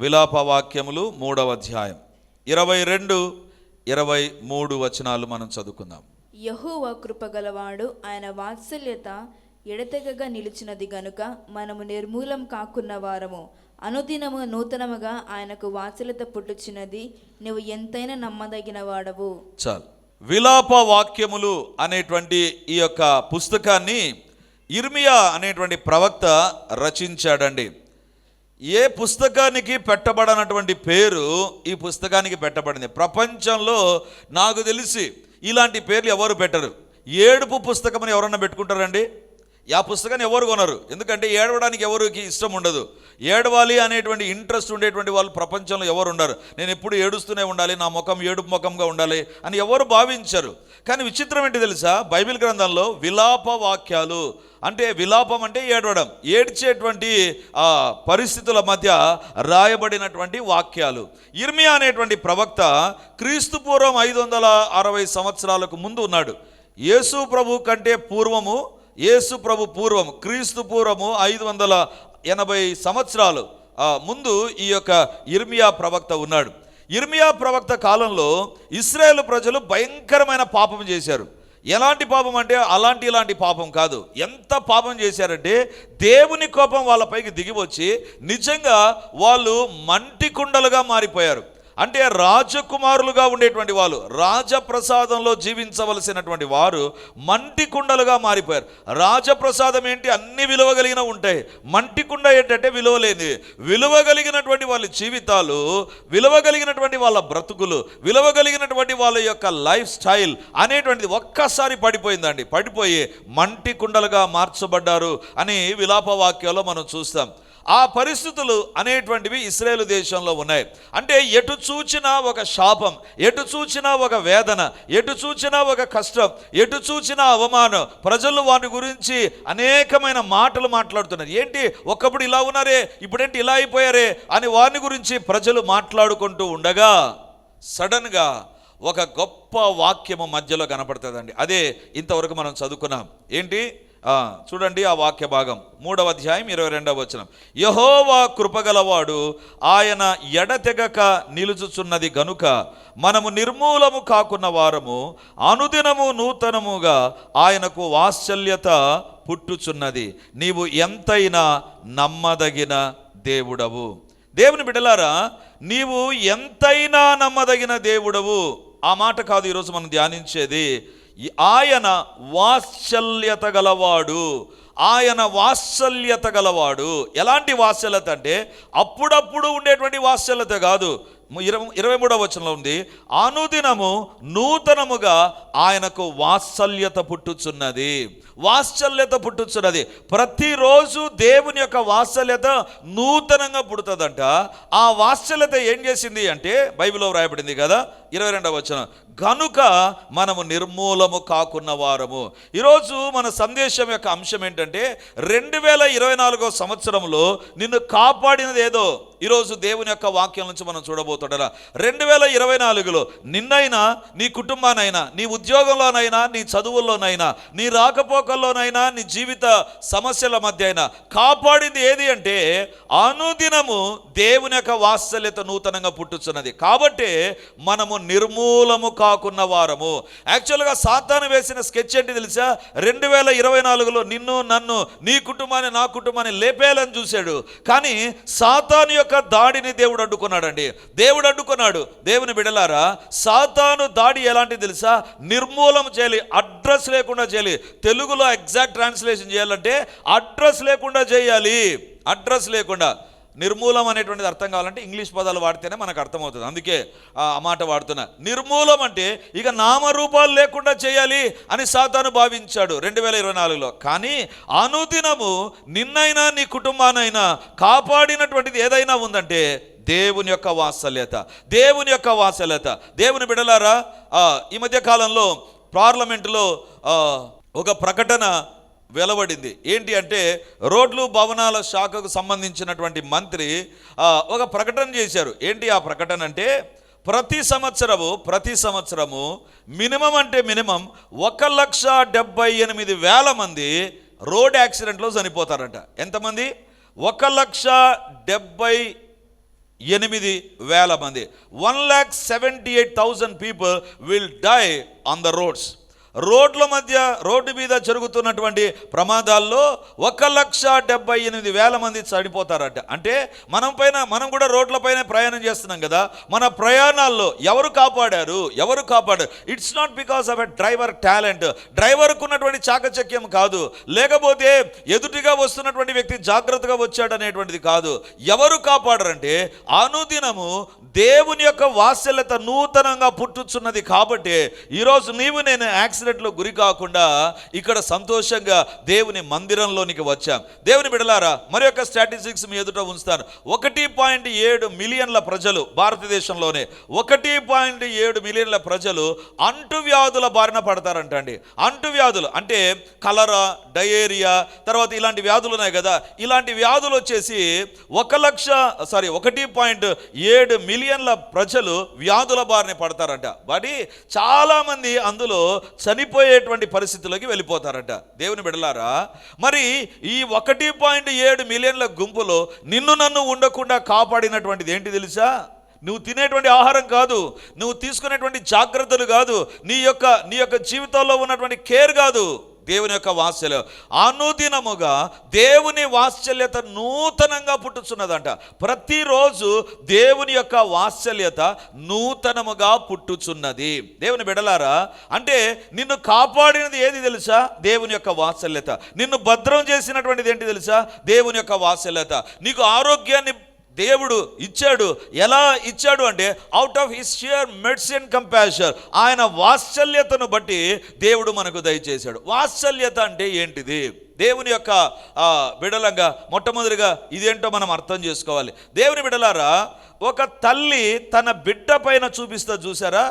విలాప వాక్యములు మూడవ అధ్యాయం. ఇరవై రెండు ఇరవై మూడు వచనాలు మనం చదువుకుందాం. యహోవ కృపగలవాడు ఆయన వాత్సల్యత ఎడతెగగా నిలిచినది గనుక మనము నిర్మూలం కాకున్న వారము. అనుదినము నూతనముగా ఆయనకు వాత్సల్యత పుట్టుచున్నది నువ్వు ఎంతైనా నమ్మదగిన వాడవు. చాలు. విలాప వాక్యములు అనేటువంటి ఈ యొక్క పుస్తకాన్ని ఇర్మియా అనేటువంటి ప్రవక్త రచించాడండి. ఏ పుస్తకానికి పెట్టబడనటువంటి పేరు ఈ పుస్తకానికి పెట్టబడింది. ప్రపంచంలో నాకు తెలిసి ఇలాంటి పేర్లు ఎవరు పెట్టరు. ఏడుపు పుస్తకం అని ఎవరన్నా పెట్టుకుంటారండి? ఆ పుస్తకాన్ని ఎవరు కొనరు. ఎందుకంటే ఏడవడానికి ఎవరికి ఇష్టం ఉండదు. ఏడవాలి అనేటువంటి ఇంట్రెస్ట్ ఉండేటువంటి వాళ్ళు ప్రపంచంలో ఎవరు ఉండరు నేను ఎప్పుడు ఏడుస్తూనే ఉండాలి నా ముఖం ఏడుపు ముఖంగా ఉండాలి అని ఎవరు భావించరు. కానీ విచిత్రం ఏంటి తెలుసా? బైబిల్ గ్రంథంలో విలాప వాక్యాలు అంటే విలాపం అంటే ఏడవడం ఏడ్చేటువంటి ఆ పరిస్థితుల మధ్య రాయబడినటువంటి వాక్యాలు. ఇర్మియా అనేటువంటి ప్రవక్త క్రీస్తు పూర్వం ఐదు వందల అరవై సంవత్సరాలకు ముందు ఉన్నాడు. యేసు ప్రభు కంటే పూర్వము యేసు ప్రభు పూర్వం క్రీస్తు పూర్వము ఐదు వందల ఎనభై సంవత్సరాలు ముందు ఈ యొక్క ఇర్మియా ప్రవక్త ఉన్నాడు. ఇర్మియా ప్రవక్త కాలంలో ఇస్రాయేల్ ప్రజలు భయంకరమైన పాపం చేశారు. ఎలాంటి పాపం అంటే అలాంటి ఇలాంటి పాపం కాదు. ఎంత పాపం చేశారంటే దేవుని కోపం వాళ్ళపైకి దిగివచ్చి నిజంగా వాళ్ళు మంటి కుండలుగా మారిపోయారు. అంటే రాజకుమారులుగా ఉండేటువంటి వాళ్ళు రాజప్రసాదంలో జీవించవలసినటువంటి వారు మంటి కుండలుగా మారిపోయారు. రాజప్రసాదం ఏంటి? అన్ని విలువ కలిగిన ఉంటాయి మంటి కుండ ఏంటంటే విలువ లేని విలువ కలిగినటువంటి వాళ్ళ జీవితాలు విలువ కలిగినటువంటి వాళ్ళ బ్రతుకులు విలువ కలిగినటువంటి వాళ్ళ యొక్క లైఫ్ స్టైల్ అనేటువంటిది ఒక్కసారి పడిపోయిందండి. పడిపోయి మంటి కుండలుగా మార్చబడ్డారు అని విలాప వాక్యాల్లో మనం చూస్తాం. ఆ పరిస్థితులు అనేటువంటివి ఇస్రాయేల్ దేశంలో ఉన్నాయి. అంటే ఎటు చూచినా ఒక శాపం ఎటు చూచినా ఒక వేదన ఎటు చూచినా ఒక కష్టం ఎటు చూచినా అవమానం ప్రజలు వాటి గురించి అనేకమైన మాటలు మాట్లాడుతున్నారు. ఏంటి? ఒకప్పుడు ఇలా ఉన్నారే ఇప్పుడేంటి ఇలా అయిపోయారే అని వారిని గురించి ప్రజలు మాట్లాడుకుంటూ ఉండగా సడన్గా ఒక గొప్ప వాక్యము మధ్యలో కనపడుతుందండి. అదే ఇంతవరకు మనం చదువుకున్నాం. ఏంటి? చూడండి ఆ వాక్య భాగం. మూడవ అధ్యాయం ఇరవై రెండవ వచనం. యహోవా కృపగలవాడు ఆయన ఎడతెగక నిలుచుచున్నది గనుక మనము నిర్మూలము కాకున్న వారము అనుదినము నూతనముగా ఆయనకు వాత్సల్యత పుట్టుచున్నది. నీవు ఎంతైనా నమ్మదగిన దేవుడవు. దేవుని బిడలారా నీవు ఎంతైనా నమ్మదగిన దేవుడవు. ఆ మాట కాదు ఈరోజు మనం ధ్యానించేది. ఆయన వాత్సల్యత గలవాడు. ఆయన వాత్సల్యత గలవాడు. ఎలాంటి వాత్సల్యత అంటే అప్పుడప్పుడు ఉండేటువంటి వాత్సల్యత కాదు. ఇరవై ఇరవై మూడవ వచనంలో ఉంది అనుదినము నూతనముగా ఆయనకు వాత్సల్యత పుట్టుచున్నది. వాత్సల్యత పుట్టుచున్నది. ప్రతిరోజు దేవుని యొక్క వాత్సల్యత నూతనంగా పుడుతుందంట. ఆ వాత్సల్యత ఏం చేసింది అంటే బైబిల్లో వ్రాయబడింది కదా ఇరవై రెండవ వచనం గనుక మనము నిర్మూలము కాకున్న వారము. ఈరోజు మన సందేశం యొక్క అంశం ఏంటంటే రెండు వేల ఇరవై నాలుగో సంవత్సరంలో నిన్ను కాపాడినది ఏదో? ఈరోజు దేవుని యొక్క వాక్యం నుంచి మనం చూడబోతుండరా రెండు వేల ఇరవై నాలుగులో నిన్నైనా నీ కుటుంబానైనా నీ ఉద్యోగంలోనైనా నీ చదువుల్లోనైనా నీ రాకపోకల్లోనైనా నీ జీవిత సమస్యల మధ్య అయినా కాపాడింది ఏది అంటే అనుదినము దేవుని యొక్క వాత్సల్యత నూతనంగా పుట్టుచున్నది. కాబట్టి మనము నిర్మూలము కాకున్న వారము. యాక్చువల్గా సాతాను వేసిన స్కెచ్ ఏంటి తెలుసా? రెండు వేల ఇరవై నాలుగులో నిన్ను నన్ను నీ కుటుంబాన్ని నా కుటుంబాన్ని లేపేయాలని చూశాడు. కానీ సాతాను యొక్క దాడిని దేవుడు అడ్డుకున్నాడండి. దేవుడు అడ్డుకున్నాడు. దేవుని బిడలారా సాతాను దాడి ఎలాంటిది తెలుసా? నిర్మూలం చేయాలి అడ్రస్ లేకుండా చేయాలి. తెలుగులో ఎగ్జాక్ట్ ట్రాన్స్లేషన్ చేయాలంటే అడ్రస్ లేకుండా చేయాలి. అడ్రస్ లేకుండా. నిర్మూలం అనేటువంటిది అర్థం కావాలంటే ఇంగ్లీష్ పదాలు వాడితేనే మనకు అర్థమవుతుంది. అందుకే ఆ మాట వాడుతున్నా. నిర్మూలం అంటే ఇక నామరూపాలు లేకుండా చేయాలి అని సాతాను భావించాడు రెండు వేల ఇరవై నాలుగులో. కానీ అనుదినము నిన్నైనా నీ కుటుంబానైనా కాపాడినటువంటిది ఏదైనా ఉందంటే దేవుని యొక్క వాత్సల్యత. దేవుని యొక్క వాత్సల్యత. దేవుని బిడలారా ఈ మధ్య కాలంలో పార్లమెంటులో ఒక ప్రకటన వెలవడింది ఏంటి అంటే రోడ్లు భవనాల శాఖకు సంబంధించినటువంటి మంత్రి ఒక ప్రకటన చేశారు. ఏంటి ఆ ప్రకటన అంటే ప్రతి సంవత్సరము ప్రతి సంవత్సరము మినిమం అంటే మినిమం ఒక లక్ష డెబ్బై ఎనిమిది వేల మంది రోడ్ యాక్సిడెంట్లో చనిపోతారట. ఎంతమంది? ఒక లక్ష డెబ్బై ఎనిమిది వేల మంది. One lakh seventy eight thousand people will die on the roads. రోడ్ల మధ్య రోడ్డు మీద జరుగుతున్నటువంటి ప్రమాదాల్లో ఒక లక్ష డెబ్బై ఎనిమిది వేల మంది చనిపోతారట. అంటే మనం పైన మనం కూడా రోడ్లపైన ప్రయాణం చేస్తున్నాం కదా. మన ప్రయాణాల్లో ఎవరు కాపాడారు? ఎవరు కాపాడారు? It's not because of a driver talent డ్రైవర్కు ఉన్నటువంటి చాకచక్యం కాదు. లేకపోతే ఎదుటిగా వస్తున్నటువంటి వ్యక్తి జాగ్రత్తగా వచ్చాడు అనేటువంటిది కాదు. ఎవరు కాపాడరంటే అనుదినము దేవుని యొక్క వాత్సల్యత నూతనంగా పుట్టుచున్నది కాబట్టి ఈరోజు నీవు నేను యాక్సిడెంట్లో గురి కాకుండా ఇక్కడ సంతోషంగా దేవుని మందిరంలోనికి వచ్చాం దేవుని బిడలారా మరి యొక్క స్టాటిస్టిక్స్ మీ ఎదుట ఉంచుతాను. ఒకటి పాయింట్ ఏడు మిలియన్ల ప్రజలు భారతదేశంలోనే ఒకటి పాయింట్ ఏడు మిలియన్ల ప్రజలు అంటువ్యాధుల బారిన పడతారంటండి. అంటువ్యాధులు అంటే కలరా డయేరియా తర్వాత ఇలాంటి వ్యాధులు ఉన్నాయి కదా ఇలాంటి వ్యాధులు వచ్చేసి ఒక లక్ష సారీ ఒకటి పాయింట్ ఏడు మిలియన్ మిలియన్ల ప్రజలు వ్యాధుల బారిన పడతారట. బట్ చాలామంది అందులో చనిపోయేటువంటి పరిస్థితుల్లోకి వెళ్ళిపోతారట. దేవుని బిడలారా మరి ఈ ఒకటి పాయింట్ ఏడు మిలియన్ల గుంపులో నిన్ను నన్ను ఉండకుండా కాపాడినటువంటిది ఏంటి తెలుసా? నువ్వు తినేటువంటి ఆహారం కాదు నువ్వు తీసుకునేటువంటి జాగ్రత్తలు కాదు నీ యొక్క నీ యొక్క జీవితంలో ఉన్నటువంటి కేర్ కాదు. దేవుని యొక్క వాత్సల్యం. అనుదినముగా దేవుని వాత్సల్యత నూతనంగా పుట్టుచున్నదంట. ప్రతిరోజు దేవుని యొక్క వాత్సల్యత నూతనముగా పుట్టుచున్నది. దేవుని బిడలారా అంటే నిన్ను కాపాడినది ఏది తెలుసా? దేవుని యొక్క వాత్సల్యత. నిన్ను భద్రం చేసినటువంటిది ఏంటి తెలుసా? దేవుని యొక్క వాత్సల్యత. నీకు ఆరోగ్యాన్ని దేవుడు ఇచ్చాడు. ఎలా ఇచ్చాడు అంటే out of his sheer medicine compassion ఆయన వాత్సల్యతను బట్టి దేవుడు మనకు దయచేశాడు. వాత్సల్యత అంటే ఏంటిది? దేవుని యొక్క బిడలంగా మొట్టమొదటిగా ఇదేంటో మనం అర్థం చేసుకోవాలి. దేవుని బిడలారా ఒక తల్లి తన బిడ్డ పైన చూపిస్తా చూసారా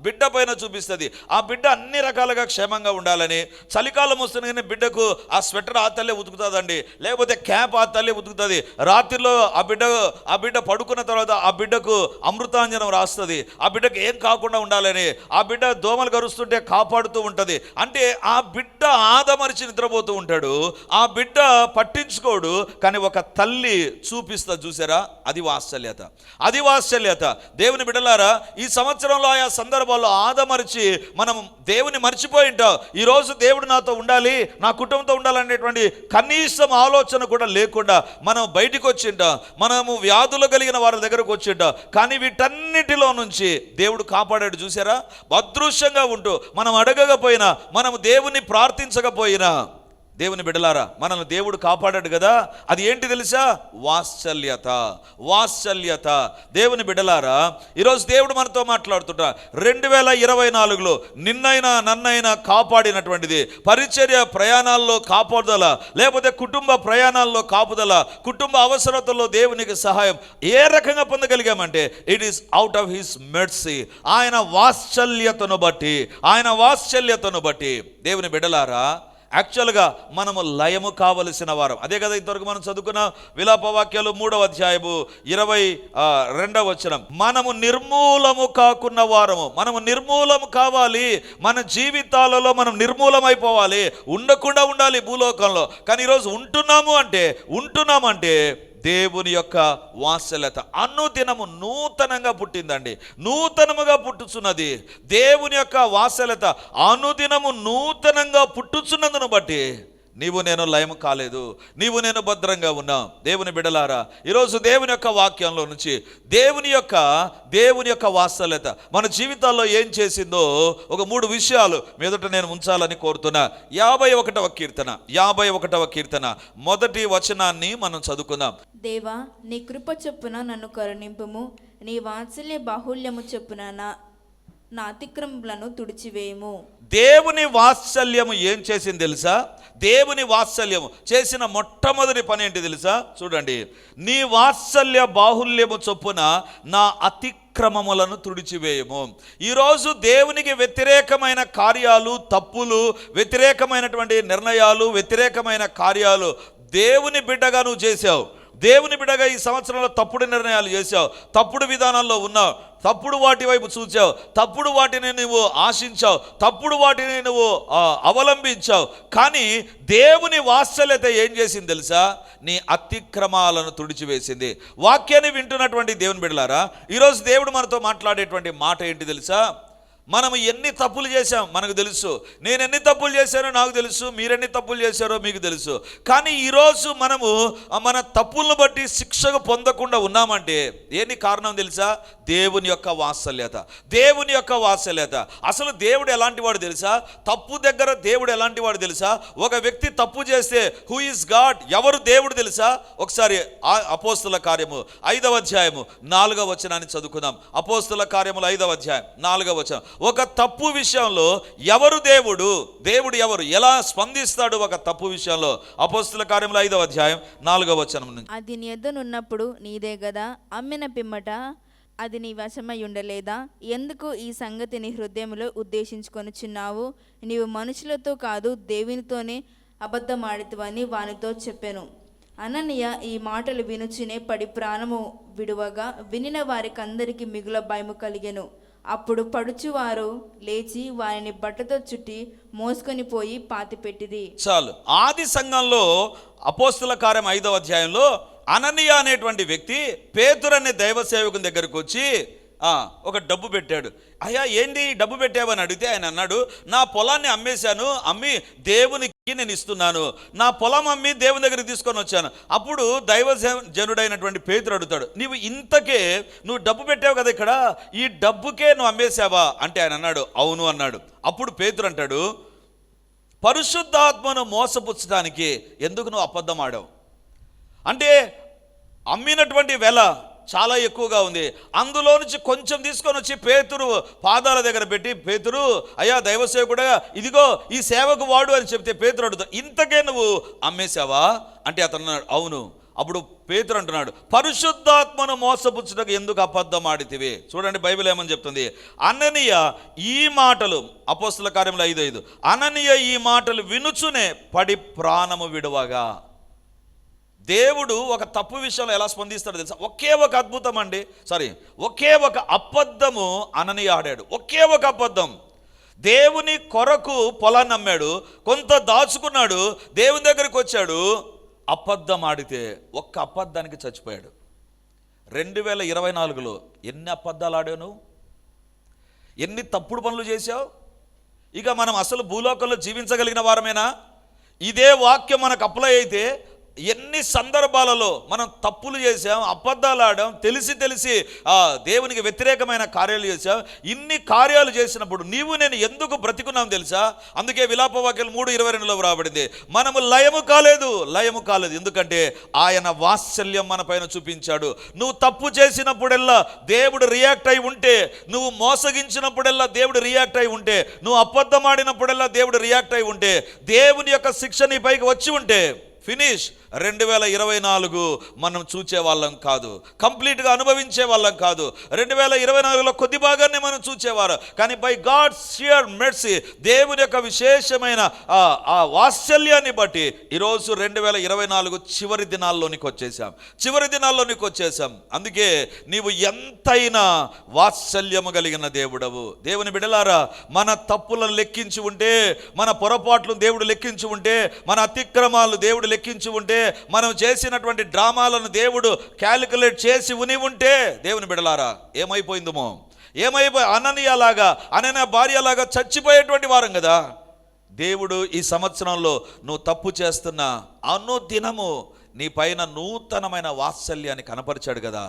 బిడ్డ పైన చూపిస్తుంది. ఆ బిడ్డ అన్ని రకాలుగా క్షేమంగా ఉండాలని చలికాలం వస్తుంది కానీ బిడ్డకు ఆ స్వెటర్ ఆ తల్లే ఉతుకుతుందండి. లేకపోతే క్యాప్ ఆ తల్లే ఉతుకుతుంది. రాత్రిలో ఆ బిడ్డ ఆ బిడ్డ పడుకున్న తర్వాత ఆ బిడ్డకు అమృతాంజనం రాస్తుంది. ఆ బిడ్డకు ఏం కాకుండా ఉండాలని ఆ బిడ్డ దోమలు కరుస్తుంటే కాపాడుతూ ఉంటుంది. అంటే ఆ బిడ్డ ఆదమరిచి నిద్రపోతూ ఉంటాడు. ఆ బిడ్డ పట్టించుకోడు. కానీ ఒక తల్లి చూపిస్తా చూసారా? అది వాత్సల్యత. అది వాత్సల్యత. దేవుని బిడ్డలారా ఈ సంవత్సరంలో ఆయా సందర్భాల్లో ఆదమరిచి మనం దేవుని మర్చిపోయి ఉంటాం. ఈరోజు దేవుడు నాతో ఉండాలి నా కుటుంబంతో ఉండాలనేటువంటి కనీసం ఆలోచన కూడా లేకుండా మనం బయటికి వచ్చింటాం మనము వ్యాధులు కలిగిన వారి దగ్గరకు వచ్చింటాం కానీ వీటన్నిటిలో నుంచి దేవుడు కాపాడాడు చూసారా? అదృశ్యంగా ఉంటూ మనం అడగకపోయినా మనము దేవుని ప్రార్థించకపోయినా దేవుని బిడలారా మనల్ని దేవుడు కాపాడాడు కదా? అది ఏంటి తెలుసా? వాత్సల్యత. వాత్సల్యత. దేవుని బిడలారా ఈరోజు దేవుడు మనతో మాట్లాడుతుంటా. రెండు వేల ఇరవై నాలుగులో నిన్నైనా నన్నైనా కాపాడినటువంటిది పరిచర్య ప్రయాణాల్లో కాపాడుదల లేకపోతే కుటుంబ ప్రయాణాల్లో కాపుదల కుటుంబ అవసరతల్లో దేవునికి సహాయం ఏ రకంగా పొందగలిగామంటే it is out of his mercy ఆయన వాత్సల్యతను బట్టి ఆయన వాత్సల్యతను బట్టి. దేవుని బిడలారా యాక్చువల్గా మనము లయము కావలసిన వారం. అదే కదా ఇంతవరకు మనం చదువుకున్న విలాప వాక్యాలు మూడవ అధ్యాయము ఇరవై రెండవ వచనం. మనము నిర్మూలము కాకున్న వారము. మనము నిర్మూలము కావాలి. మన జీవితాలలో మనం నిర్మూలమైపోవాలి. ఉండకుండా ఉండాలి భూలోకంలో. కానీ ఈరోజు ఉంటున్నాము అంటే ఉంటున్నామంటే దేవుని యొక్క వాత్సల్యత అనుదినము నూతనంగా పుట్టిందండి. నూతనముగా పుట్టుచున్నది. దేవుని యొక్క వాత్సల్యత అనుదినము నూతనంగా పుట్టుచున్నందును బట్టి నీవు నేను లయం కాలేదు నీవు నేను భద్రంగా ఉన్నాం. దేవుని బిడలారా ఈరోజు దేవుని యొక్క వాక్యంలో నుంచి దేవుని యొక్క దేవుని యొక్క వాత్సల్యత మన జీవితాల్లో ఏం చేసిందో ఒక మూడు విషయాలు మీదట నేను ఉంచాలని కోరుతున్నా. యాభై ఒకటవ కీర్తన యాభై ఒకటవ కీర్తన మొదటి వచనాన్ని మనం చదువుకుందాం. దేవా నీ కృప చొప్పున నన్ను కరుణింపుము నీ వాత్సల్య బాహుల్యము చొప్పున నా నా అతిక్రమములను తుడిచివేయము. దేవుని వాత్సల్యము ఏం చేసింది తెలుసా? దేవుని వాత్సల్యము చేసిన మొట్టమొదటి పని ఏంటి తెలుసా? చూడండి. నీ వాత్సల్య బాహుల్యము చొప్పున నా అతిక్రమములను తుడిచివేయము. ఈరోజు దేవునికి వ్యతిరేకమైన కార్యాలు తప్పులు వ్యతిరేకమైనటువంటి నిర్ణయాలు వ్యతిరేకమైన కార్యాలు దేవుని బిడ్డగా నువ్వు చేసావు దేవుని బిడగా ఈ సంవత్సరంలో తప్పుడు నిర్ణయాలు చేశావు తప్పుడు విధానాల్లో ఉన్నావు తప్పుడు వాటి వైపు చూచావు తప్పుడు వాటిని నువ్వు ఆశించావు తప్పుడు వాటిని నువ్వు అవలంబించావు. కానీ దేవుని వాత్సల్యత ఏం చేసింది తెలుసా? నీ అతిక్రమాలను తుడిచివేసింది. వాక్యాన్ని వింటున్నటువంటి దేవుని బిడలారా ఈరోజు దేవుడు మనతో మాట్లాడేటువంటి మాట ఏంటి తెలుసా? మనం ఎన్ని తప్పులు చేశాం మనకు తెలుసు. నేను ఎన్ని తప్పులు చేశానో నాకు తెలుసు. మీరెన్ని తప్పులు చేశారో మీకు తెలుసు. కానీ ఈరోజు మనము మన తప్పులను బట్టి శిక్షకు పొందకుండా ఉన్నామంటే ఏంటి కారణం తెలుసా? దేవుని యొక్క వాత్సల్యత. దేవుని యొక్క వాత్సల్యత. అసలు దేవుడు ఎలాంటి వాడు తెలుసా? తప్పు దగ్గర దేవుడు ఎలాంటి వాడు తెలుసా? ఒక వ్యక్తి తప్పు చేస్తే హూ ఇస్ గాడ్ ఎవరు దేవుడు తెలుసా? ఒకసారి అపోస్తుల కార్యము ఐదవ అధ్యాయము నాలుగవ వచనాన్ని చదువుకుందాం. అపోస్తుల కార్యములు ఐదవ అధ్యాయం నాలుగవ వచనం. ఒక తప్పు విషయంలో ఎవరు దేవుడు? దేవుడు ఎవరు? ఎలా స్పందిస్తాడు ఒక తప్పు విషయంలో? అపోస్తుల కార్యంలో ఐదవ అధ్యాయం నాలుగవ వచనం అది నీ ఎద్దనున్నప్పుడు నీదే కదా అమ్మిన పిమ్మట అది నీ వశమై ఉండలేదా? ఎందుకు ఈ సంగతిని హృదయంలో హృదయంలో ఉద్దేశించుకొనుచున్నావు? నీవు మనుషులతో కాదు దేవునితోనే అబద్ధమాడితువని వానితో చెప్పాను. అనన్య ఈ మాటలు వినుచునే పడి ప్రాణము విడువగా వినిన వారికందరికీ మిగుల భయము కలిగెను. అప్పుడు పడుచువారు లేచి వారిని బట్టతో చుట్టి మోసుకొని పోయి పాతిపెట్టిది చాలు. ఆది సంఘంలో అపోస్తుల కార్యం ఐదవ అధ్యాయంలో అననీయ అనేటువంటి వ్యక్తి పేతురు అనే దైవ సేవకుని దగ్గరకు వచ్చి ఒక డబ్బు పెట్టాడు. అయ్యా ఏంటి ఈ డబ్బు పెట్టావని అడిగితే ఆయన అన్నాడు నా పొలాన్ని అమ్మేశాను అమ్మి దేవునికి నేను ఇస్తున్నాను. నా పొలం అమ్మి దేవుని దగ్గర తీసుకొని వచ్చాను. అప్పుడు దైవ జనుడైనటువంటి పేతురు అడుగుతాడు నీవు ఇంతకే నువ్వు డబ్బు పెట్టావు కదా ఇక్కడ ఈ డబ్బుకే నువ్వు అమ్మేశావా? అంటే ఆయన అన్నాడు అవును అన్నాడు. అప్పుడు పేతురు అంటాడు పరిశుద్ధాత్మను మోసపుచ్చడానికి ఎందుకు నువ్వు అబద్ధం ఆడావు? అంటే అమ్మినటువంటి వెల చాలా ఎక్కువగా ఉంది. అందులో నుంచి కొంచెం తీసుకొని వచ్చి పేతురు పాదాల దగ్గర పెట్టి పేతురు అయ్యా దైవసేవకుడా ఇదిగో ఈ సేవకు వాడు అని చెప్తే పేతురు అడుగుతాడు ఇంతకే నువ్వు అమ్మేశావా? అంటే అతను అన్నాడు అవును. అప్పుడు పేతురు అంటున్నాడు పరిశుద్ధాత్మను మోసపుచ్చుటకు ఎందుకు అబద్ధం ఆడితివి? చూడండి బైబిల్ ఏమని చెప్తుంది? అననీయ ఈ మాటలు అపోస్తుల కార్యంలో ఐదు ఐదు అననీయ ఈ మాటలు వినుచునే పడి ప్రాణము విడువగా. దేవుడు ఒక తప్పు విషయంలో ఎలా స్పందిస్తాడో తెలుసా? ఒకే ఒక అద్భుతం అండి. సారీ ఒకే ఒక అబద్ధము అనని ఆడాడు. ఒకే ఒక అబద్ధం. దేవుని కొరకు పొలాన్ని అమ్మాడు కొంత దాచుకున్నాడు. దేవుని దగ్గరికి వచ్చాడు. అబద్ధం ఆడితే ఒక్క అబద్ధానికి చచ్చిపోయాడు. రెండు వేల ఇరవై నాలుగులో ఎన్ని అబద్ధాలు ఆడావు ఎన్ని తప్పుడు పనులు చేశావు? ఇక మనం అసలు భూలోకంలో జీవించగలిగిన వారమేనా? ఇదే వాక్యం మనకు అప్లై అయితే ఎన్ని సందర్భాలలో మనం తప్పులు చేసాం అబద్ధాలు ఆడాం తెలిసి తెలిసి దేవునికి వ్యతిరేకమైన కార్యాలు చేసాం ఇన్ని కార్యాలు చేసినప్పుడు నీవు నేను ఎందుకు బ్రతికున్నాం తెలుసా? అందుకే విలాప వాక్యాలు మూడు ఇరవై రెండులో రాబడింది మనము లయము కాలేదు లయము కాలేదు. ఎందుకంటే ఆయన వాత్సల్యం మన పైన చూపించాడు. నువ్వు తప్పు చేసినప్పుడల్లా దేవుడు రియాక్ట్ అయి ఉంటే నువ్వు మోసగించినప్పుడల్లా దేవుడు రియాక్ట్ అయి ఉంటే నువ్వు అబద్ధం ఆడినప్పుడల్లా దేవుడు రియాక్ట్ అయి ఉంటే దేవుని యొక్క శిక్ష నీ పైకి వచ్చి ఉంటే ఫినిష్. రెండు వేల ఇరవై నాలుగు మనం చూచే వాళ్ళం కాదు. కంప్లీట్గా అనుభవించే వాళ్ళం కాదు. రెండు వేల ఇరవై నాలుగులో కొద్ది భాగాన్ని మనం చూచేవారు. కానీ బై గాడ్ షియర్ మెడ్సీ దేవుని యొక్క విశేషమైన ఆ ఆ వాత్సల్యాన్ని బట్టి ఈరోజు రెండు వేల ఇరవై నాలుగు చివరి దినాల్లోనికి వచ్చేసాం చివరి దినాల్లోనికి వచ్చేసాం అందుకే నీవు ఎంతైనా వాత్సల్యము కలిగిన దేవుడవు. దేవుని బిడలారా మన తప్పులను లెక్కించి ఉంటే మన పొరపాట్లు దేవుడు లెక్కించి ఉంటే మన అతిక్రమాలు దేవుడు లెక్కించి ఉంటే మనం చేసినటువంటి డ్రామాలను దేవుడు క్యాలిక్యులేట్ చేసి ఉని ఉంటే దేవుని బిడలారా ఏమైపోయిందమో? ఏమైపోయి అననీయలాగా అనన భార్యలాగా చచ్చిపోయేటువంటి వారం కదా. దేవుడు ఈ సంవత్సరంలో నువ్వు తప్పు చేస్తున్న అనుదినము నీ పైన నూతనమైన వాత్సల్యాన్ని కనపరిచాడు కదా.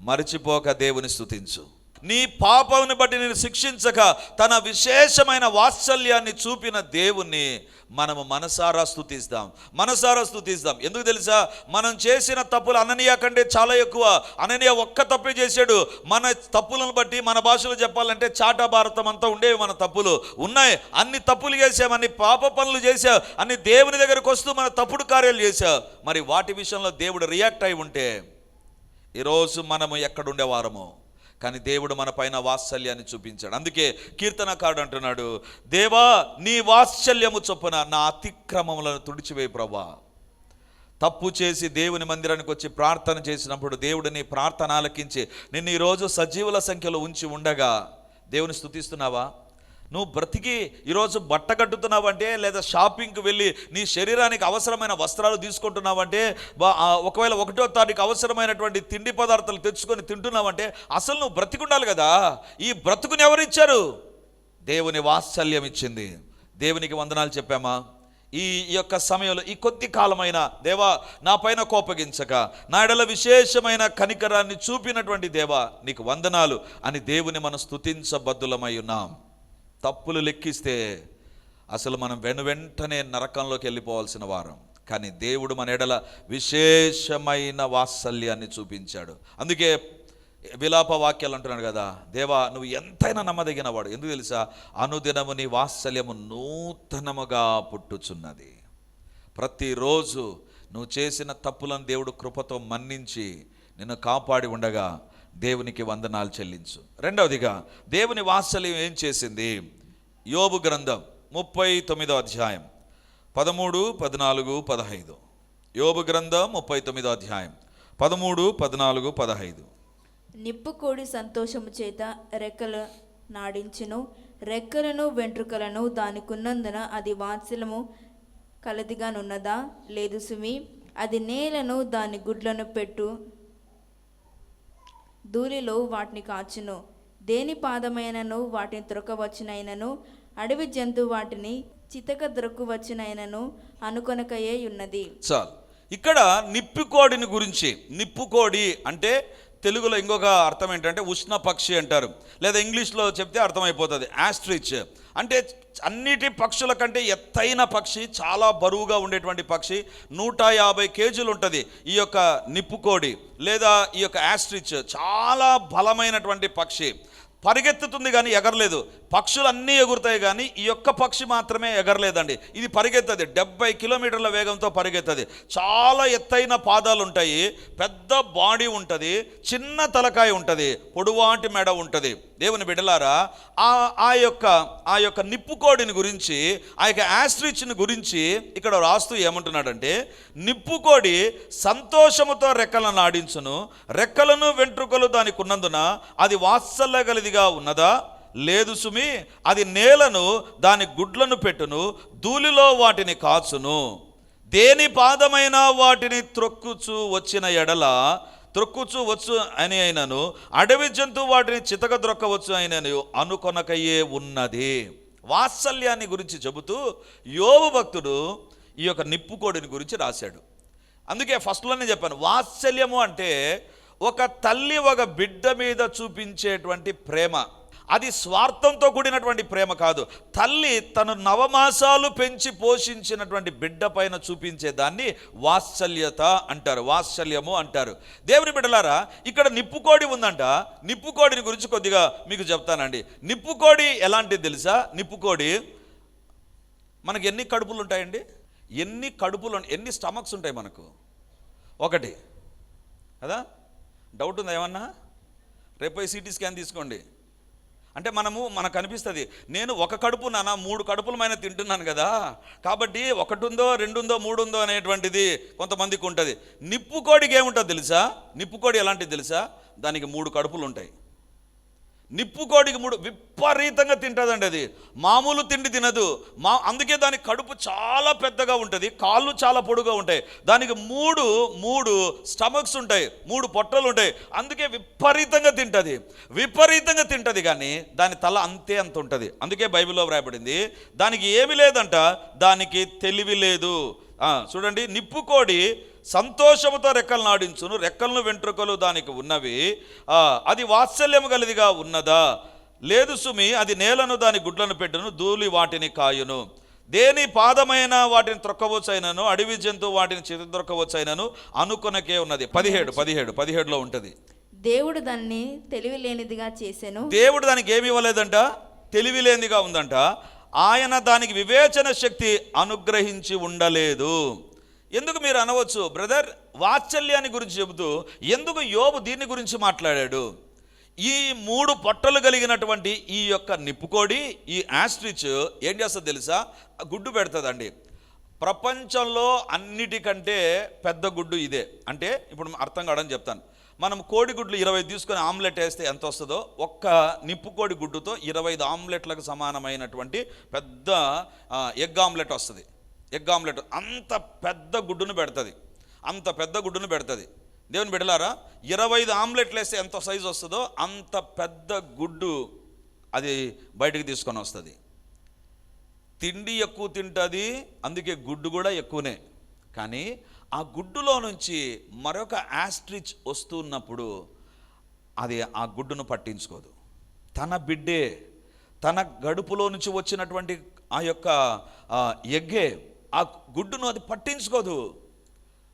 మరిచిపోక దేవుని స్థుతించు నీ పాపముని బట్టి నేను శిక్షించక తన విశేషమైన వాత్సల్యాన్ని చూపిన దేవుణ్ణి మనము మనసారా స్థుతిస్తాం మనసారా స్థుతిస్తాం ఎందుకు తెలుసా? మనం చేసిన తప్పులు అననీయ కంటే చాలా ఎక్కువ. అననీయ ఒక్క తప్పే చేశాడు. మన తప్పులను బట్టి మన భాషలో చెప్పాలంటే చాటా భారతం అంతా ఉండేవి మన తప్పులు. ఉన్నాయి. అన్ని తప్పులు చేసాం అన్ని పాప పనులు చేసాం అన్ని దేవుని దగ్గరకు వస్తూ మన తప్పుడు కార్యాలు చేశాం. మరి వాటి విషయంలో దేవుడు రియాక్ట్ అయి ఉంటే ఈరోజు మనము ఎక్కడుండేవారము? కానీ దేవుడు మన పైన వాత్సల్యాన్ని చూపించాడు. అందుకే కీర్తనకారుడు అంటున్నాడు దేవా నీ వాత్సల్యము చొప్పున నా అతిక్రమములను తుడిచివేయి ప్రభా తప్పు చేసి దేవుని మందిరానికి వచ్చి ప్రార్థన చేసినప్పుడు దేవుడు నీ ప్రార్థన ఆలకించి నిన్ను ఈరోజు సజీవుల సంఖ్యలో ఉంచి ఉండగా దేవుని స్తుతిస్తున్నావా? నువ్వు బ్రతికి ఈరోజు బట్ట కట్టుతున్నావంటే లేదా షాపింగ్కి వెళ్ళి నీ శరీరానికి అవసరమైన వస్త్రాలు తీసుకుంటున్నావంటే ఒకవేళ ఒకటో తారీఖు అవసరమైనటువంటి తిండి పదార్థాలు తెచ్చుకొని తింటున్నావంటే అసలు నువ్వు బ్రతికుండాలి కదా. ఈ బ్రతుకుని ఎవరిచ్చారు దేవుని వాత్సల్యం ఇచ్చింది. దేవునికి వందనాలు చెప్పామా? ఈ యొక్క సమయంలో ఈ కొద్ది కాలమైన దేవా నా పైన కోపగించక నా ఎడల విశేషమైన కనికరాన్ని చూపినటువంటి దేవా నీకు వందనాలు అని దేవుని మనం స్థుతించబద్దులమై ఉన్నాం. తప్పులు లెక్కిస్తే అసలు మనం వెను వెంటనే నరకంలోకి వెళ్ళిపోవాల్సిన వారం. కానీ దేవుడు మన ఎడల విశేషమైన వాత్సల్యాన్ని చూపించాడు. అందుకే విలాప వాక్యాలు అంటున్నాడు కదా దేవా నువ్వు ఎంతైనా నమ్మదగిన వాడు ఎందుకు తెలుసా? అనుదినము నీ వాత్సల్యము నూతనముగా పుట్టుచున్నది. ప్రతిరోజు నువ్వు చేసిన తప్పులను దేవుడు కృపతో మన్నించి నిన్ను కాపాడి ఉండగా దేవునికి వందనాలు చెల్లించు. రెండవదిగా దేవుని వాత్సల్యం ఏం చేసింది? యోబు గ్రంథం ముప్పై తొమ్మిదో అధ్యాయం. పదమూడు పద్నాలుగు పదహైదు. యోబు గ్రంథం ముప్పై తొమ్మిదో అధ్యాయం. పదమూడు పద్నాలుగు పదహైదు. నిప్పుకోడి సంతోషము చేత రెక్కలు నాడించును. రెక్కలను వెంట్రుకలను దానికున్నందున అది వాత్సల్యము కలదిగానున్నదా? లేదు సుమి అది నేలను దాని గుడ్లను పెట్టు. ధూళిలో వాటిని కాచును. దేని పాదమైనను వాటిని త్రొక్కవచ్చునైనను? అడవి జంతువు వాటిని చితక దొరకవచ్చునైనను అనుకొనకయే ఉన్నది. చాలు. ఇక్కడ నిప్పుకోడిని గురించి నిప్పుకోడి అంటే తెలుగులో ఇంకొక అర్థం ఏంటంటే ఉష్ణ పక్షి అంటారు. లేదా ఇంగ్లీష్లో చెప్తే అర్థమైపోతుంది. యాస్ట్రిచ్ అంటే అన్నిటి పక్షుల కంటే ఎత్తైన పక్షి చాలా బరువుగా ఉండేటువంటి పక్షి నూట యాభై కేజీలు ఉంటుంది ఈ యొక్క నిప్పుకోడి లేదా ఈ యొక్క యాస్ట్రిచ్. చాలా బలమైనటువంటి పక్షి. పరిగెత్తుతుంది కానీ ఎగరలేదు. పక్షులు అన్నీ ఎగురుతాయి కానీ ఈ యొక్క పక్షి మాత్రమే ఎగరలేదండి. ఇది పరిగెత్తది. డెబ్బై కిలోమీటర్ల వేగంతో పరిగెత్తది. చాలా ఎత్తైన పాదాలు ఉంటాయి పెద్ద బాడీ ఉంటుంది. చిన్న తలకాయ ఉంటుంది. పొడువాటి మెడ ఉంటుంది. దేవుని బిడ్డలారా ఆ ఆ యొక్క ఆ యొక్క నిప్పుకోడిని గురించి ఆ యొక్క యాస్ట్రిచ్ని గురించి ఇక్కడ రాస్తూ ఏమంటున్నాడంటే నిప్పుకోడి సంతోషముతో రెక్కలను ఆడించును రెక్కలను వెంట్రుకలు దానికి ఉన్నందున అది వాత్సల్యగలిదిగా ఉన్నదా? లేదు సుమి అది నేలను దాని గుడ్లను పెట్టును ధూళిలో వాటిని కాచును. దేని పాదమైన వాటిని త్రొక్కుచు వచ్చిన ఎడల త్రొక్కుచు వచ్చు అని అయినను అడవి జంతువు వాటిని చితక ద్రొక్కవచ్చు అయినను అనుకొనకయే ఉన్నది. వాత్సల్యాన్ని గురించి చెబుతూ యోగు భక్తుడు ఈ యొక్క నిప్పుకోడిని గురించి రాశాడు. అందుకే ఫస్ట్లోనే చెప్పాను వాత్సల్యము అంటే ఒక తల్లి ఒక బిడ్డ మీద చూపించేటువంటి ప్రేమ. అది స్వార్థంతో కూడినటువంటి ప్రేమ కాదు. తల్లి తను నవమాసాలు పెంచి పోషించినటువంటి బిడ్డ పైన చూపించే దాన్ని వాత్సల్యత అంటారు. వాత్సల్యము అంటారు. దేవుని బిడ్డలారా ఇక్కడ నిప్పుకోడి ఉందంట. నిప్పుకోడిని గురించి కొద్దిగా మీకు చెప్తానండి. నిప్పుకోడి ఎలాంటిది తెలుసా? నిప్పుకోడి మనకి ఎన్ని కడుపులు ఉంటాయండి? ఎన్ని కడుపులు ఎన్ని స్టమక్స్ ఉంటాయి మనకు? ఒకటి. కదా? డౌట్ ఉందా ఏమన్నా? రేపు సిటీ స్కాన్ తీసుకోండి. అంటే మనము మనకు అనిపిస్తుంది నేను ఒక కడుపు నానా మూడు కడుపులమైన తింటున్నాను కదా కాబట్టి ఒకటి ఉందో రెండు ఉందో మూడు ఉందో అనేటువంటిది కొంతమందికి ఉంటుంది. నిప్పుకోడికి ఏముంటుంది తెలుసా? నిప్పుకోడి ఎలాంటిది తెలుసా? దానికి మూడు కడుపులు ఉంటాయి. నిప్పుకోడికి మూడు విపరీతంగా తింటుందండి అది. మామూలు తిండి తినదు. మా అందుకే దాని కడుపు చాలా పెద్దగా ఉంటుంది కాళ్ళు చాలా పొడుగా ఉంటాయి. దానికి మూడు మూడు స్టమక్స్ ఉంటాయి మూడు పొట్టలు ఉంటాయి. అందుకే విపరీతంగా తింటుంది. విపరీతంగా తింటుంది కానీ దాని తల అంతే అంత ఉంటుంది. అందుకే బైబిల్లో వ్రాయబడింది దానికి ఏమి లేదంట దానికి తెలివి లేదు. చూడండి నిప్పుకోడి సంతోషముతో రెక్కలు నాడించును రెక్కలను వెంట్రుకలు దానికి ఉన్నవి. అది వాత్సల్యము కలిదిగా ఉన్నదా? లేదు సుమి అది నేలను దాని గుడ్లను పెట్టును ధూళి వాటిని కాయును. దేని పాదమైన వాటిని త్రొక్కవచ్చైనను అడవి జంతువు వాటిని చితద్రొక్కవచ్చైనను అనుకొనకే ఉన్నది. పదిహేడు పదిహేడు పదిహేడులో ఉంటుంది. దేవుడు దాన్ని తెలివి లేనిదిగా చేసెను. దేవుడు దానికి ఏమి ఇవ్వలేదంట? తెలివి లేనిదిగా ఉందంట. ఆయన దానికి వివేచన శక్తి అనుగ్రహించి ఉండలేదు. ఎందుకు మీరు అనవచ్చు? బ్రదర్ వాత్సల్యాన్ని గురించి చెబుతూ ఎందుకు యోబు దీని గురించి మాట్లాడాడు? ఈ మూడు పొట్టలు కలిగినటువంటి ఈ యొక్క నిప్పుకోడి ఈ ఆస్ట్రిచ్ ఏం చేస్తుంది తెలుసా? గుడ్డు పెడుతుందండి. ప్రపంచంలో అన్నిటికంటే పెద్ద గుడ్డు ఇదే. అంటే ఇప్పుడు అర్థం కావడం చెప్తాను. మనం కోడిగుడ్లు ఇరవై తీసుకొని ఆమ్లెట్ వేస్తే ఎంత వస్తుందో ఒక్క నిప్పు కోడి గుడ్డుతో ఇరవై ఐదు ఆమ్లెట్లకు సమానమైనటువంటి పెద్ద ఎగ్ ఆమ్లెట్ వస్తుంది. Egg omelette. అంత పెద్ద గుడ్డును పెడుతుంది. అంత పెద్ద గుడ్డును పెడుతుంది. దేవుని బిడలారా ఇరవై ఐదు ఆమ్లెట్లు వేస్తే ఎంత సైజు వస్తుందో అంత పెద్ద గుడ్డు అది బయటికి తీసుకొని వస్తుంది. తిండి ఎక్కువ తింటుంది అందుకే గుడ్డు కూడా ఎక్కువనే. కానీ ఆ గుడ్డులో నుంచి మరొక యాస్ట్రిచ్ వస్తున్నప్పుడు అది ఆ గుడ్డును పట్టించుకోదు. తన బిడ్డే తన గడుపులో నుంచి వచ్చినటువంటి ఆ యొక్క ఎగ్గే ఆ గుడ్డును అది పట్టించుకోదు.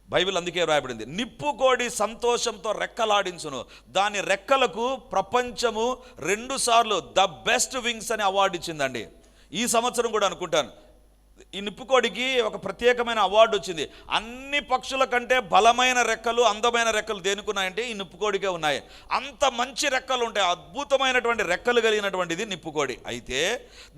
బైబిల్ అందుకే రాయబడింది. నిప్పు కోడి సంతోషంతో రెక్కలాడించును. దాని రెక్కలకు ప్రపంచము రెండుసార్లు ద బెస్ట్ వింగ్స్ అని అవార్డు ఇచ్చిందండి. ఈ సంవత్సరం కూడా అనుకుంటాను. ఈ నిప్పుకోడికి ఒక ప్రత్యేకమైన అవార్డు వచ్చింది. అన్ని పక్షుల కంటే బలమైన రెక్కలు అందమైన రెక్కలు దేనికున్నాయంటే ఈ నిప్పుకోడికే ఉన్నాయి. అంత మంచి రెక్కలు ఉంటాయి. అద్భుతమైనటువంటి రెక్కలు కలిగినటువంటిది నిప్పుకోడి అయితే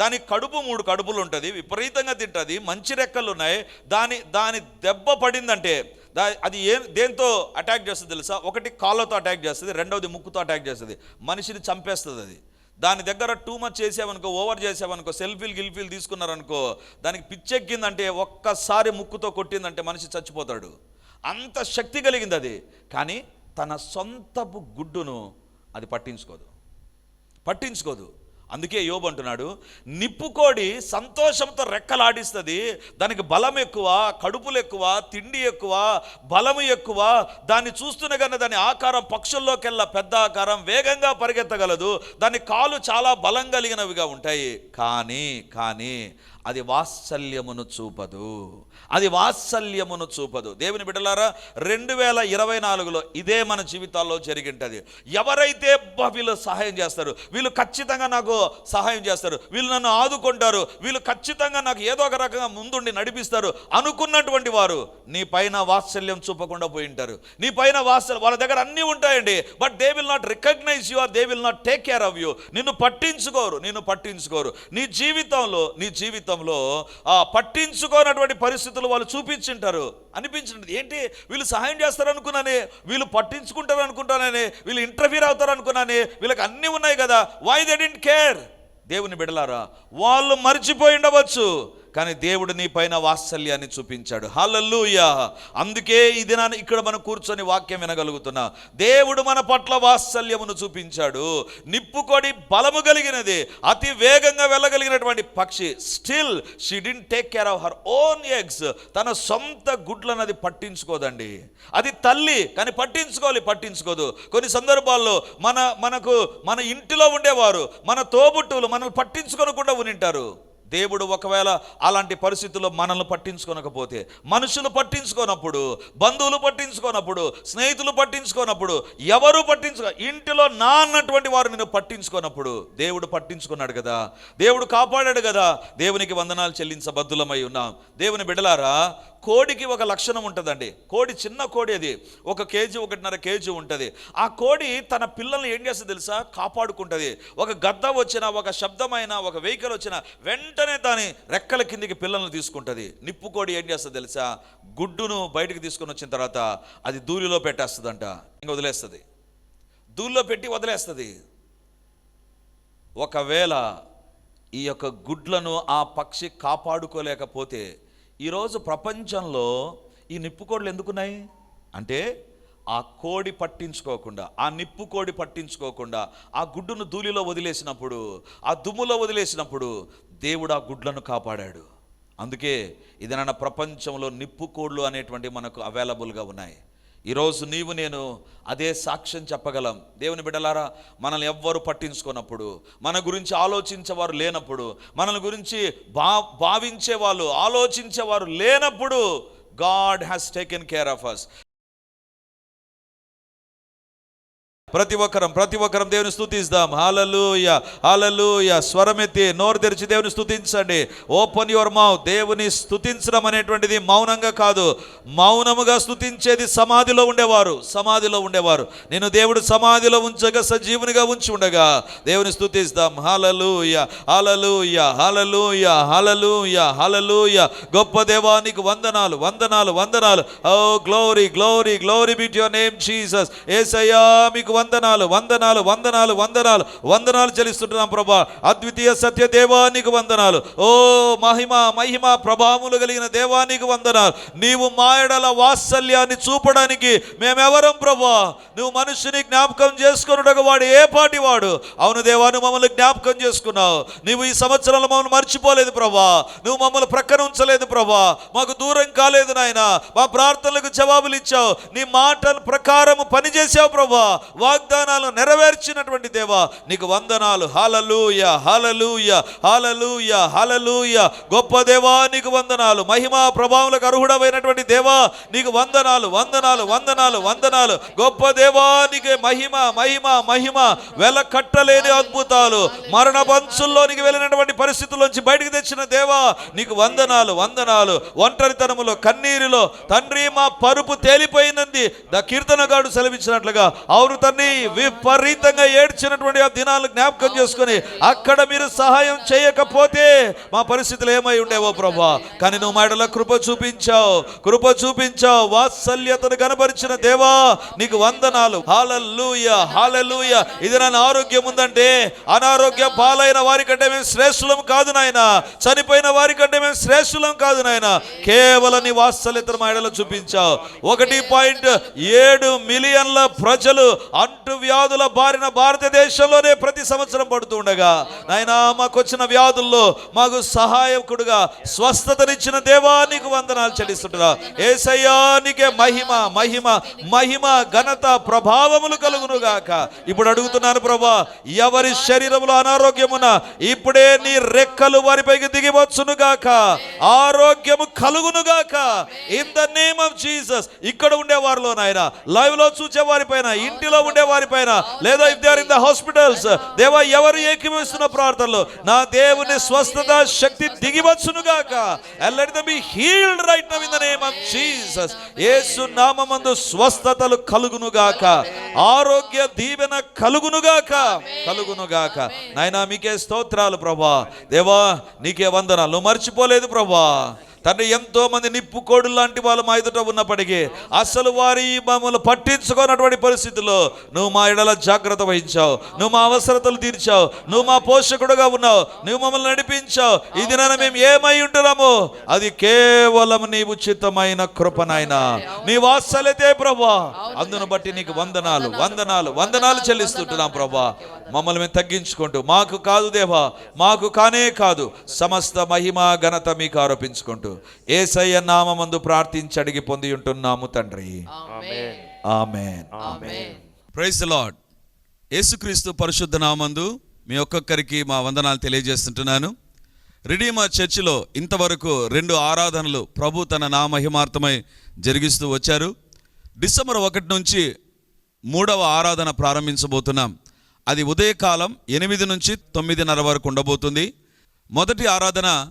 దాని కడుపు మూడు కడుపులు ఉంటుంది విపరీతంగా తింటుంది మంచి రెక్కలు ఉన్నాయి. దాని దాని దెబ్బ పడిందంటే దా అది ఏ దేంతో అటాక్ చేస్తుంది తెలుసా? ఒకటి కాళ్ళతో అటాక్ చేస్తుంది రెండవది ముక్కుతో అటాక్ చేస్తుంది. మనిషిని చంపేస్తుంది అది. దాని దగ్గర టూ మచ్ చేసావనుకో ఓవర్ చేసావనుకో సెల్ఫీలు గిల్ఫీలు తీసుకున్నారనుకో దానికి పిచ్చెక్కిందంటే ఒక్కసారి ముక్కుతో కొట్టిందంటే మనిషి చచ్చిపోతాడు. అంత శక్తి కలిగింది అది కానీ తన సొంతపు గుడ్డును అది పట్టించుకోదు. పట్టించుకోదు. అందుకే యోబు అంటున్నాడు నిప్పుకోడి సంతోషంతో రెక్కలాడిస్తుంది. దానికి బలం ఎక్కువ కడుపులు ఎక్కువ తిండి ఎక్కువ బలము ఎక్కువ. దాన్ని చూస్తున్న కానీ దాని ఆకారం పక్షుల్లోకెల్లా పెద్ద ఆకారం వేగంగా పరిగెత్తగలదు. దాని కాలు చాలా బలం కలిగినవిగా ఉంటాయి. కానీ కానీ అది వాత్సల్యమును చూపదు. అది వాత్సల్యమును చూపదు. దేవుని బిడ్డలారా రెండు వేల ఇరవై నాలుగులో ఇదే మన జీవితాల్లో జరిగింటది. ఎవరైతే వీళ్ళు సహాయం చేస్తారు వీళ్ళు ఖచ్చితంగా నాకు సహాయం చేస్తారు వీళ్ళు నన్ను ఆదుకుంటారు వీళ్ళు ఖచ్చితంగా నాకు ఏదో ఒక రకంగా ముందుండి నడిపిస్తారు అనుకున్నటువంటి వారు నీ పైన వాత్సల్యం చూపకుండా పోయి ఉంటారు. నీ పైన వాత్సల్యం వాళ్ళ దగ్గర అన్నీ ఉంటాయండి. But they will not recognise you are they will not take care of you నిన్ను పట్టించుకోరు నిన్ను పట్టించుకోరు. నీ జీవితంలో నీ జీవితంలో ఆ పట్టించుకోనటువంటి పరిస్థితులు వాళ్ళు చూపించుంటారు. అనిపించింది ఏంటి? వీళ్ళు సహాయం చేస్తారనుకున్నానే వీళ్ళు పట్టించుకుంటారు అనుకుంటానని వీళ్ళు ఇంటర్ఫీర్ అవుతారు అనుకున్నానే వీళ్ళకి అన్నీ ఉన్నాయి కదా. వై దే డింట్ కేర్ దేవుని బిడలారా వాళ్ళు మర్చిపోయి ఉండవచ్చు. కానీ దేవుడు నీ పైన వాత్సల్యాన్ని చూపించాడు. హల్లెలూయా. అందుకే ఈ దినాన్ని ఇక్కడ మనం కూర్చొని వాక్యం వినగలుగుతున్నా. దేవుడు మన పట్ల వాత్సల్యమును చూపించాడు. నిప్పుకొడి బలము కలిగినది అతి వేగంగా వెళ్ళగలిగినటువంటి పక్షి. Still she did take care of her own eggs తన సొంత గుడ్లను అది పట్టించుకోదండి. అది తల్లి కానీ పట్టించుకోవాలి పట్టించుకోదు. కొన్ని సందర్భాల్లో మన మనకు మన ఇంటిలో ఉండేవారు మన తోబుట్టువులు మనల్ని పట్టించుకోనకుండా ఉనింటారు దేవుడు ఒకవేళ అలాంటి పరిస్థితుల్లో మనల్ని పట్టించుకోనకపోతే మనుషులు పట్టించుకోనప్పుడు బంధువులు పట్టించుకోనప్పుడు స్నేహితులు పట్టించుకోనప్పుడు ఎవరు పట్టించుకో ఇంటిలో నా అన్నటువంటి వారు నేను పట్టించుకోనప్పుడు దేవుడు పట్టించుకున్నాడు కదా. దేవుడు కాపాడాడు కదా. దేవునికి వందనాలు చెల్లించబద్దులమై ఉన్నాం. దేవుని బిడలారా కోడికి ఒక లక్షణం ఉంటుందండి. కోడి చిన్న కోడి అది. ఒక కేజీ ఒకటిన్నర కేజీ ఉంటుంది. ఆ కోడి తన పిల్లల్ని ఏం చేస్తుంది తెలుసా? కాపాడుకుంటుంది. ఒక గద్ద వచ్చినా ఒక శబ్దమైన ఒక వెహికల్ వచ్చినా వెంటనే దాని రెక్కల కిందికి పిల్లల్ని తీసుకుంటుంది. నిప్పు కోడి ఏం చేస్తుంది తెలుసా? గుడ్డును బయటకు తీసుకొని వచ్చిన తర్వాత అది దూరిలో పెట్టేస్తుందంట. ఇంక వదిలేస్తుంది. దూరిలో పెట్టి వదిలేస్తుంది. ఒకవేళ ఈ యొక్క గుడ్లను ఆ పక్షి కాపాడుకోలేకపోతే ఈరోజు ప్రపంచంలో ఈ నిప్పుకోళ్ళు ఎందుకున్నాయి? అంటే ఆ కోడి పట్టించుకోకుండా ఆ నిప్పు కోడి పట్టించుకోకుండా ఆ గుడ్డును ధూళిలో వదిలేసినప్పుడు ఆ దుమ్ములో వదిలేసినప్పుడు దేవుడు ఆ గుడ్లను కాపాడాడు. అందుకే ఇది ప్రపంచంలో నిప్పు కోళ్ళు అనేటువంటి మనకు అవైలబుల్గా ఉన్నాయి. ఈరోజు నీవు నేను అదే సాక్ష్యం చెప్పగలం. దేవుని బిడ్డలారా మనల్ని ఎవ్వరు పట్టించుకున్నప్పుడు మన గురించి ఆలోచించేవారు లేనప్పుడు మనల్ని గురించి భా భావించే వాళ్ళు ఆలోచించేవారు లేనప్పుడు God has taken care of us ప్రతి ఒక్కరం ప్రతి ఒక్కరం దేవుని స్తుతిస్తాం హాలలుయ హాలలుయ స్వరమెత్తి నోరు తెరిచి దేవుని స్థుతించండి. ఓపెన్ యువర్ మౌత్ దేవుని స్థుతించడం అనేటువంటిది మౌనంగా కాదు. మౌనముగా స్థుతించేది సమాధిలో ఉండేవారు. సమాధిలో ఉండేవారు. నేను దేవుడు సమాధిలో ఉంచగా సజీవునిగా ఉంచి ఉండగా దేవుని స్తుతిస్తాం hallelujah hallelujah hallelujah hallelujah hallelujah గొప్ప దేవానికి వందనాలు వందనాలు వందనాలు. ఓ glory glory glory be to your name Jesus ఏసయ్యా మీకు వందనాలు వందనాలు వందనాలు వందనాలు వందనాలు చెల్లిస్తుంటున్నాం ప్రభా. అద్వితీయ సత్య దేవానికి వందనాలు. ఓ మహిమ మహిమ ప్రభావములు కలిగిన దేవానికి వందనాలు. నీవు మాయడల వాత్సల్యాన్ని చూపడానికి మేమెవరం ప్రభా? నువ్వు మనుషుని జ్ఞాపకం చేసుకున్నట్టుగా వాడు ఏ పాటి వాడు? అవును దేవాను మమ్మల్ని జ్ఞాపకం చేసుకున్నావు. నీవు ఈ సంవత్సరంలో మమ్మల్ని మర్చిపోలేదు ప్రభా. నువ్వు మమ్మల్ని ప్రక్కన ఉంచలేదు ప్రభా. మాకు దూరం కాలేదు నాయన. మా ప్రార్థనలకు జవాబులు ఇచ్చావు. నీ మాటల ప్రకారం పనిచేసావు ప్రభా. వాగ్దానాలు నెరవేర్చినటువంటి దేవా నీకు వందనాలు. హాలలుయ హాలలుయ హాలలుయ హాలలుయ గొప్ప దేవా నీకు వందనాలు. మహిమా ప్రభావములకు అర్హుడమైనటువంటి దేవా నీకు వందనాలు వందనాలు వందనాలు వందనాలు. గొప్ప దేవా నీకే మహిమ మహిమ మహిమ. వెల కట్టలేని అద్భుతాలు. మరణ బంచుల్లోనికి వెళ్ళినటువంటి పరిస్థితుల్లోంచి బయటికి తెచ్చిన దేవా నీకు వందనాలు వందనాలు. ఒంటరితనములో కన్నీరులో. తండ్రి మా పరుపు తేలిపోయినంది ద కీర్తనగాడు సెలవించినట్లుగా అవును తండ్రి విపరీతంగా ఏడ్చినటువంటి ఆ దినాలు జ్ఞాపకం చేసుకుని అక్కడ మీరు సహాయం చేయకపోతే మా పరిస్థితులు ఏమై ఉండేవో ప్రభా. కానీ నువ్వు మాటలో కృప చూపించావు కృప చూపించావు. వాత్సల్యతను కనపరిచిన దేవా నీకు వందనాలు. హాలూయ హాలూయ ఇది నన్ను ఆరోగ్యం ఉందంటే అనారోగ్యం పాలైన వారి కంటే మేము శ్రేష్ఠులం కాదు నాయన. చనిపోయిన వారి కంటే మేము శ్రేష్ఠులం కాదు నాయన. కేవలం నీ వాత్సల్యతను మాటలు చూపించావు. ఒకటి పాయింట్ ఏడు మిలియన్ల ప్రజలు అంటు వ్యాధుల బారిన భారతదేశంలోనే ప్రతి సంవత్సరం పడుతూ ఉండగా నాయనా మాకు వచ్చిన వ్యాధుల్లో మాకు సహాయకుడుగా స్వస్థతనిచ్చిన దేవానికి వందనాలు చెల్లిస్తుంటున్నా. ఏసయ్యానికే మహిమ మహిమ మహిమ ఘనత ప్రభావములు కలుగును గాక ఇప్పుడు అడుగుతున్నాను ప్రభా ఎవరి శరీరంలో అనారోగ్యమున ఇప్పుడే నీ రెక్కలు వారిపైకి దిగివచ్చును గాక ఆరోగ్యము కలుగును గాక in the name of Jesus ఇక్కడ ఉండే వారిలో నాయన లైవ్లో చూసే వారిపైన ఇంటిలో ఉండే వారిపైన లేదా if they are in the hospitals దేవా ఎవరు ఏకీభవిస్తున్న ప్రార్థనలు? నా దేవుని స్వస్థత శక్తి దిగివచ్చును గాక and the them healed right right now in the name of యేసు నామమందు స్వస్థతలు కలుగును గాక ఆరోగ్య దీవెన కలుగును గాక కలుగును గాక నాయనా మీకే స్తోత్రాలు ప్రభా. దేవా నీకే వందనాలు. మర్చిపోలేదు ప్రభా. తండ్రి ఎంతో మంది నిప్పు కోడులు లాంటి వాళ్ళు మా ఎదుట ఉన్నప్పటికీ అసలు వారి మమ్మల్ని పట్టించుకోనటువంటి పరిస్థితుల్లో నువ్వు మా ఎడల జాగ్రత్త వహించావు. నువ్వు మా అవసరతలు తీర్చావు. నువ్వు మా పోషకుడుగా ఉన్నావు. నువ్వు మమ్మల్ని నడిపించావు. ఇది నన్ను మేము ఏమై ఉంటున్నాము అది కేవలం నీ ఉచితమైన కృపనైనా నీ వాత్సల్యతే ప్రభా. అందును బట్టి నీకు వందనాలు వందనాలు వందనాలు చెల్లిస్తుంటున్నాం ప్రభా. మమ్మల్ని మేము తగ్గించుకుంటూ మాకు కాదు దేవా మాకు కానే కాదు సమస్త మహిమ ఘనత మీకు ఆరోపించుకుంటూ. ఏసయ్య నామందు ప్రార్థించి అడిగి పొంది ఉంటున్నాము తండ్రి. ఆమెన్. ప్రైజ్ లార్డ్ యేసుక్రీస్తు పరిశుద్ధ నామందు మీ ఒక్కొక్కరికి మా వందనాలు తెలియజేస్తుంటున్నాను. రిడీమా చర్చిలో ఇంతవరకు రెండు ఆరాధనలు ప్రభు తన నామహిమార్థమై జరిగిస్తూ వచ్చారు. డిసెంబర్ ఒకటి నుంచి మూడవ ఆరాధన ప్రారంభించబోతున్నాం. అది ఉదయకాలం ఎనిమిది నుంచి తొమ్మిదిన్నర వరకు ఉండబోతుంది. మొదటి ఆరాధన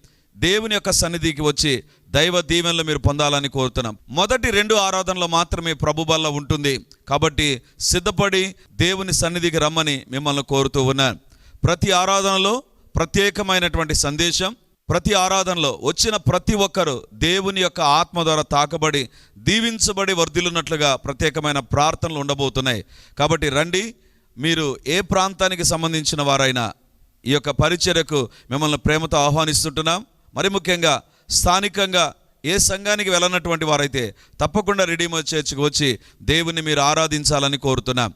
దేవుని యొక్క సన్నిధికి వచ్చి దైవ దీవెనలు మీరు పొందాలని కోరుతున్నాం. మొదటి రెండు ఆరాధనలు మాత్రమే ప్రభు బల్ల ఉంటుంది. కాబట్టి సిద్ధపడి దేవుని సన్నిధికి రమ్మని మిమ్మల్ని కోరుతూ ఉన్నాను ప్రతి ఆరాధనలో ప్రత్యేకమైనటువంటి సందేశం ప్రతి ఆరాధనలో వచ్చిన ప్రతి ఒక్కరు దేవుని యొక్క ఆత్మ ద్వారా తాకబడి దీవించబడి వర్ధిల్లున్నట్లుగా ప్రత్యేకమైన ప్రార్థనలు ఉండబోతున్నాయి. కాబట్టి రండి మీరు ఏ ప్రాంతానికి సంబంధించిన వారైనా ఈ యొక్క పరిచర్యకు మిమ్మల్ని ప్రేమతో ఆహ్వానిస్తుంటున్నాం. మరి ముఖ్యంగా స్థానికంగా ఏ సంఘానికి వెళ్ళనటువంటి వారైతే తప్పకుండా రెడీమో చర్చ్కి వచ్చి దేవుని మీరు ఆరాధించాలని కోరుతున్నాం.